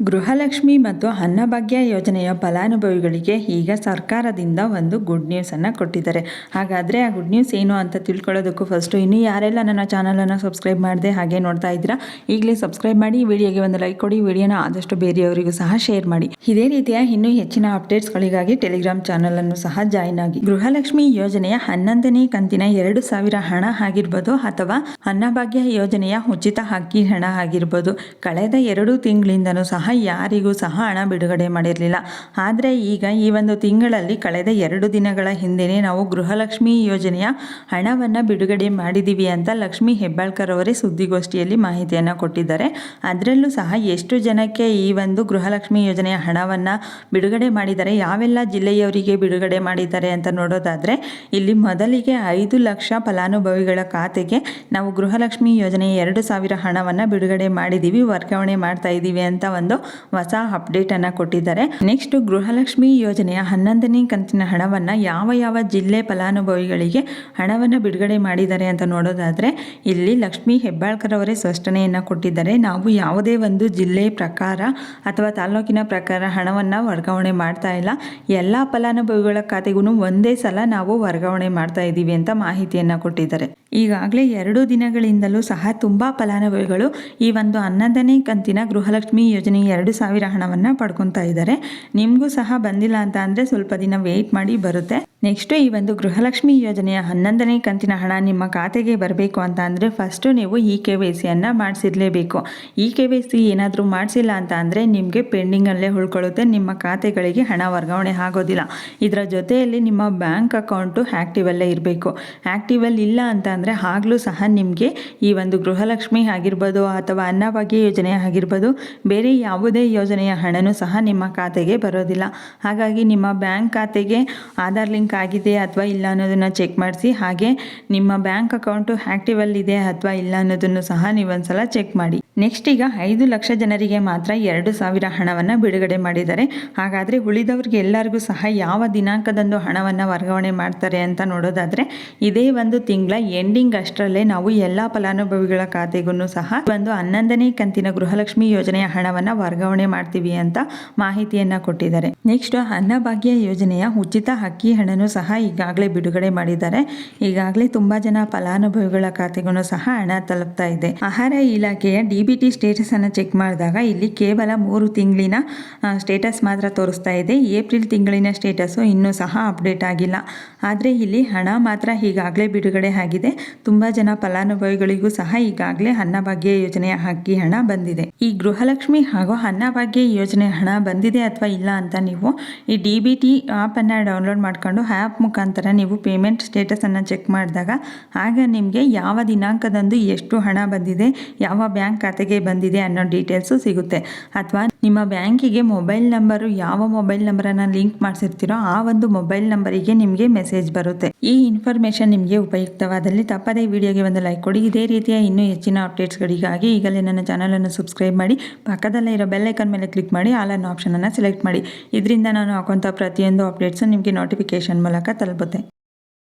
ಗೃಹಲಕ್ಷ್ಮಿ ಮತ್ತು ಅನ್ನಭಾಗ್ಯ ಯೋಜನೆಯ ಫಲಾನುಭವಿಗಳಿಗೆ ಈಗ ಸರ್ಕಾರದಿಂದ ಒಂದು ಗುಡ್ ನ್ಯೂಸನ್ನು ಕೊಟ್ಟಿದ್ದಾರೆ. ಹಾಗಾದರೆ ಆ ಗುಡ್ ನ್ಯೂಸ್ ಏನು ಅಂತ ತಿಳ್ಕೊಳ್ಳೋದಕ್ಕೂ ಫಸ್ಟು ಇನ್ನೂ ಯಾರೆಲ್ಲ ನನ್ನ ಚಾನಲನ್ನು ಸಬ್ಸ್ಕ್ರೈಬ್ ಮಾಡಿದೆ ಹಾಗೆ ನೋಡ್ತಾ ಇದ್ದೀರಾ, ಈಗಲೇ ಸಬ್ಸ್ಕ್ರೈಬ್ ಮಾಡಿ ವಿಡಿಯೋಗೆ ಒಂದು ಲೈಕ್ ಕೊಡಿ ವಿಡಿಯೋನ ಆದಷ್ಟು ಬೇರೆಯವರಿಗೂ ಸಹ ಶೇರ್ ಮಾಡಿ. ಇದೇ ರೀತಿಯ ಇನ್ನೂ ಹೆಚ್ಚಿನ ಅಪ್ಡೇಟ್ಸ್ಗಳಿಗಾಗಿ ಟೆಲಿಗ್ರಾಮ್ ಚಾನಲನ್ನು ಸಹ ಜಾಯಿನ್ ಆಗಿ. ಗೃಹಲಕ್ಷ್ಮಿ ಯೋಜನೆಯ ಹನ್ನೊಂದನೇ ಕಂತಿನ ಎರಡು ಸಾವಿರ ಹಣ ಆಗಿರ್ಬೋದು ಅಥವಾ ಅನ್ನಭಾಗ್ಯ ಯೋಜನೆಯ ಉಚಿತ ಹಕ್ಕಿ ಹಣ ಆಗಿರ್ಬೋದು. ಕಳೆದ ಎರಡು ತಿಂಗಳಿಂದನೂ ಸಹ ಯಾರಿಗೂ ಸಹ ಹಣ ಬಿಡುಗಡೆ ಮಾಡಿರಲಿಲ್ಲ. ಆದರೆ ಈಗ ಈ ಒಂದು ತಿಂಗಳಲ್ಲಿ ಕಳೆದ ಎರಡು ದಿನಗಳ ಹಿಂದೆಯೇ ನಾವು ಗೃಹಲಕ್ಷ್ಮಿ ಯೋಜನೆಯ ಹಣವನ್ನು ಬಿಡುಗಡೆ ಮಾಡಿದ್ದೀವಿ ಅಂತ ಲಕ್ಷ್ಮಿ ಹೆಬ್ಬಾಳ್ಕರ್ ಅವರೇ ಸುದ್ದಿಗೋಷ್ಠಿಯಲ್ಲಿ ಮಾಹಿತಿಯನ್ನು ಕೊಟ್ಟಿದ್ದಾರೆ. ಅದರಲ್ಲೂ ಸಹ ಎಷ್ಟು ಜನಕ್ಕೆ ಈ ಒಂದು ಗೃಹಲಕ್ಷ್ಮಿ ಯೋಜನೆಯ ಹಣವನ್ನು ಬಿಡುಗಡೆ ಮಾಡಿದ್ದಾರೆ, ಯಾವೆಲ್ಲ ಜಿಲ್ಲೆಯವರಿಗೆ ಬಿಡುಗಡೆ ಮಾಡಿದ್ದಾರೆ ಅಂತ ನೋಡೋದಾದರೆ, ಇಲ್ಲಿ ಮೊದಲಿಗೆ ಐದು ಲಕ್ಷ ಫಲಾನುಭವಿಗಳ ಖಾತೆಗೆ ನಾವು ಗೃಹಲಕ್ಷ್ಮಿ ಯೋಜನೆಯ ಎರಡು ಸಾವಿರ ಹಣವನ್ನು ಬಿಡುಗಡೆ ಮಾಡಿದ್ದೀವಿ ವರ್ಗಾವಣೆ ಮಾಡ್ತಾ ಇದ್ದೀವಿ ಅಂತ ಒಂದು ಹೊಸ ಅಪ್ಡೇಟನ್ನು ಕೊಟ್ಟಿದ್ದಾರೆ. ನೆಕ್ಸ್ಟ್ ಗೃಹಲಕ್ಷ್ಮಿ ಯೋಜನೆಯ ಹನ್ನೊಂದನೇ ಕಂತಿನ ಹಣವನ್ನು ಯಾವ ಯಾವ ಜಿಲ್ಲೆ ಫಲಾನುಭವಿಗಳಿಗೆ ಹಣವನ್ನು ಬಿಡುಗಡೆ ಮಾಡಿದ್ದಾರೆ ಅಂತ ನೋಡೋದಾದ್ರೆ, ಇಲ್ಲಿ ಲಕ್ಷ್ಮಿ ಹೆಬ್ಬಾಳ್ಕರ್ ಅವರೇ ಸ್ಪಷ್ಟನೆಯನ್ನು ಕೊಟ್ಟಿದ್ದಾರೆ. ನಾವು ಯಾವುದೇ ಒಂದು ಜಿಲ್ಲೆ ಪ್ರಕಾರ ಅಥವಾ ತಾಲೂಕಿನ ಪ್ರಕಾರ ಹಣವನ್ನು ವರ್ಗಾವಣೆ ಮಾಡ್ತಾ ಇಲ್ಲ. ಎಲ್ಲ ಫಲಾನುಭವಿಗಳ ಖಾತೆಗೂ ಒಂದೇ ಸಲ ನಾವು ವರ್ಗಾವಣೆ ಮಾಡ್ತಾ ಇದ್ದೀವಿ ಅಂತ ಮಾಹಿತಿಯನ್ನು ಕೊಟ್ಟಿದ್ದಾರೆ. ಈಗಾಗಲೇ ಎರಡು ದಿನಗಳಿಂದಲೂ ಸಹ ತುಂಬ ಫಲಾನುಭವಿಗಳು ಈ ಒಂದು ಹನ್ನೊಂದನೇ ಕಂತಿನ ಗೃಹಲಕ್ಷ್ಮಿ ಯೋಜನೆ ಎರಡು ಸಾವಿರ ಹಣವನ್ನು ಪಡ್ಕೊತಾ ಇದ್ದಾರೆ. ನಿಮಗೂ ಸಹ ಬಂದಿಲ್ಲ ಅಂತ ಅಂದರೆ ಸ್ವಲ್ಪ ದಿನ ವೆಯ್ಟ್ ಮಾಡಿ ಬರುತ್ತೆ. ನೆಕ್ಸ್ಟು ಈ ಒಂದು ಗೃಹಲಕ್ಷ್ಮಿ ಯೋಜನೆಯ ಹನ್ನೊಂದನೇ ಕಂತಿನ ಹಣ ನಿಮ್ಮ ಖಾತೆಗೆ ಬರಬೇಕು ಅಂತ ಅಂದರೆ ಫಸ್ಟು ನೀವು ಇ ಕೆ ವೈ ಸಿಯನ್ನು ಮಾಡಿಸಿರಲೇಬೇಕು. ಇ ಕೆ ವೈ ಸಿ ಏನಾದರೂ ಮಾಡಿಸಿಲ್ಲ ಅಂತ ಅಂದರೆ ನಿಮಗೆ ಪೆಂಡಿಂಗಲ್ಲೇ ಉಳ್ಕೊಳ್ಳುತ್ತೆ. ನಿಮ್ಮ ಖಾತೆಗಳಿಗೆ ಹಣ ವರ್ಗಾವಣೆ ಆಗೋದಿಲ್ಲ. ಇದರ ಜೊತೆಯಲ್ಲಿ ನಿಮ್ಮ ಬ್ಯಾಂಕ್ ಅಕೌಂಟು ಆ್ಯಕ್ಟಿವಲ್ಲೇ ಇರಬೇಕು. ಆ್ಯಕ್ಟಿವಲ್ಲಿ ಇಲ್ಲ ಅಂತ ಅಂದರೆ ಆಗಲೂ ಸಹ ನಿಮಗೆ ಈ ಒಂದು ಗೃಹಲಕ್ಷ್ಮಿ ಆಗಿರ್ಬೋದು ಅಥವಾ ಅನ್ನಭಾಗ್ಯ ಯೋಜನೆ ಆಗಿರ್ಬೋದು, ಬೇರೆ ಯಾವುದೇ ಯೋಜನೆಯ ಹಣನೂ ಸಹ ನಿಮ್ಮ ಖಾತೆಗೆ ಬರೋದಿಲ್ಲ. ಹಾಗಾಗಿ ನಿಮ್ಮ ಬ್ಯಾಂಕ್ ಖಾತೆಗೆ ಆಧಾರ್ ಲಿಂಕ್ ಆಗಿದೆ ಅಥವಾ ಇಲ್ಲ ಅನ್ನೋದನ್ನು ಚೆಕ್ ಮಾಡಿಸಿ. ಹಾಗೆ ನಿಮ್ಮ ಬ್ಯಾಂಕ್ ಅಕೌಂಟು ಆ್ಯಕ್ಟಿವಲ್ಲಿದೆ ಅಥವಾ ಇಲ್ಲ ಅನ್ನೋದನ್ನು ಸಹ ನೀವೊಂದ್ಸಲ ಚೆಕ್ ಮಾಡಿ. ನೆಕ್ಸ್ಟ್ ಈಗ ಐದು ಲಕ್ಷ ಜನರಿಗೆ ಮಾತ್ರ ಎರಡು ಸಾವಿರ ಹಣವನ್ನು ಬಿಡುಗಡೆ ಮಾಡಿದ್ದಾರೆ. ಹಾಗಾದರೆ ಉಳಿದವ್ರಿಗೆ ಎಲ್ಲರಿಗೂ ಸಹ ಯಾವ ದಿನಾಂಕದಂದು ಹಣವನ್ನು ವರ್ಗಾವಣೆ ಮಾಡ್ತಾರೆ ಅಂತ ನೋಡೋದಾದರೆ, ಇದೇ ಒಂದು ತಿಂಗಳ ಎಂಡಿಂಗ್ ಅಷ್ಟರಲ್ಲೇ ನಾವು ಎಲ್ಲ ಫಲಾನುಭವಿಗಳ ಖಾತೆಗೂ ಸಹ ಒಂದು ಹನ್ನೊಂದನೇ ಕಂತಿನ ಗೃಹಲಕ್ಷ್ಮಿ ಯೋಜನೆಯ ಹಣವನ್ನು ವರ್ಗಾವಣೆ ಮಾಡ್ತೀವಿ ಅಂತ ಮಾಹಿತಿಯನ್ನು ಕೊಟ್ಟಿದ್ದಾರೆ. ನೆಕ್ಸ್ಟ್ ಅನ್ನಭಾಗ್ಯ ಯೋಜನೆಯ ಉಚಿತ ಅಕ್ಕಿ ಹಣನೂ ಸಹ ಈಗಾಗಲೇ ಬಿಡುಗಡೆ ಮಾಡಿದ್ದಾರೆ. ಈಗಾಗಲೇ ತುಂಬಾ ಜನ ಫಲಾನುಭವಿಗಳ ಖಾತೆಗೂ ಸಹ ಹಣ ತಲುಪ್ತಾ ಇದೆ. ಆಹಾರ ಇಲಾಖೆಯ ಡಿ ಬಿ ಟಿ ಸ್ಟೇಟಸನ್ನು ಚೆಕ್ ಮಾಡಿದಾಗ ಇಲ್ಲಿ ಕೇವಲ ಮೂರು ತಿಂಗಳಿನ ಸ್ಟೇಟಸ್ ಮಾತ್ರ ತೋರಿಸ್ತಾ ಇದೆ. ಏಪ್ರಿಲ್ ತಿಂಗಳಿನ ಸ್ಟೇಟಸ್ಸು ಇನ್ನೂ ಸಹ ಅಪ್ಡೇಟ್ ಆಗಿಲ್ಲ. ಆದರೆ ಇಲ್ಲಿ ಹಣ ಮಾತ್ರ ಈಗಾಗಲೇ ಬಿಡುಗಡೆ ಆಗಿದೆ. ತುಂಬಾ ಜನ ಫಲಾನುಭವಿಗಳಿಗೂ ಸಹ ಈಗಾಗಲೇ ಅನ್ನಭಾಗ್ಯ ಯೋಜನೆಯ ಅಕ್ಕಿ ಹಣ ಬಂದಿದೆ. ಈ ಗೃಹಲಕ್ಷ್ಮಿ ಹಾಗೂ ಅನ್ನಭಾಗ್ಯ ಯೋಜನೆ ಹಣ ಬಂದಿದೆ ಅಥವಾ ಇಲ್ಲ ಅಂತ ನೀವು ಈ ಡಿ ಬಿ ಟಿ ಆ್ಯಪನ್ನು ಡೌನ್ಲೋಡ್ ಮಾಡಿಕೊಂಡು ಆ್ಯಪ್ ಮುಖಾಂತರ ನೀವು ಪೇಮೆಂಟ್ ಸ್ಟೇಟಸನ್ನು ಚೆಕ್ ಮಾಡಿದಾಗ ಆಗ ನಿಮಗೆ ಯಾವ ದಿನಾಂಕದಂದು ಎಷ್ಟು ಹಣ ಬಂದಿದೆ, ಯಾವ ಬ್ಯಾಂಕ್ ಖಾತೆಗೆ ಬಂದಿದೆ ಅನ್ನೋ ಡೀಟೇಲ್ಸು ಸಿಗುತ್ತೆ. ಅಥವಾ ನಿಮ್ಮ ಬ್ಯಾಂಕಿಗೆ ಮೊಬೈಲ್ ನಂಬರು ಯಾವ ಮೊಬೈಲ್ ನಂಬರನ್ನು ಲಿಂಕ್ ಮಾಡಿಸಿರ್ತೀರೋ ಆ ಒಂದು ಮೊಬೈಲ್ ನಂಬರಿಗೆ ನಿಮಗೆ ಮೆಸೇಜ್ ಬರುತ್ತೆ. ಈ ಇನ್ಫಾರ್ಮೇಷನ್ ನಿಮಗೆ ಉಪಯುಕ್ತವಾದಲ್ಲಿ ತಪ್ಪದೇ ವಿಡಿಯೋಗೆ ಒಂದು ಲೈಕ್ ಕೊಡಿ. ಇದೇ ರೀತಿಯ ಇನ್ನೂ ಹೆಚ್ಚಿನ ಅಪ್ಡೇಟ್ಸ್ಗಳಿಗಾಗಿ ಈಗಲೇ ನನ್ನ ಚಾನಲನ್ನು ಸಬ್ಸ್ಕ್ರೈಬ್ ಮಾಡಿ, ಪಕ್ಕದಲ್ಲೇ ಇರೋ ಬೆಲ್ಲೈಕನ್ ಮೇಲೆ ಕ್ಲಿಕ್ ಮಾಡಿ, ಆಲ್ ಅನ್ನೋ ಆಪ್ಷನನ್ನು ಸೆಲೆಕ್ಟ್ ಮಾಡಿ. ಇದರಿಂದ ನಾನು ಹಾಕುವಂಥ ಪ್ರತಿಯೊಂದು ಅಪ್ಡೇಟ್ಸು ನಿಮಗೆ ನೋಟಿಫಿಕೇಶನ್ ಮೂಲಕ ತಲುಪುತ್ತೆ.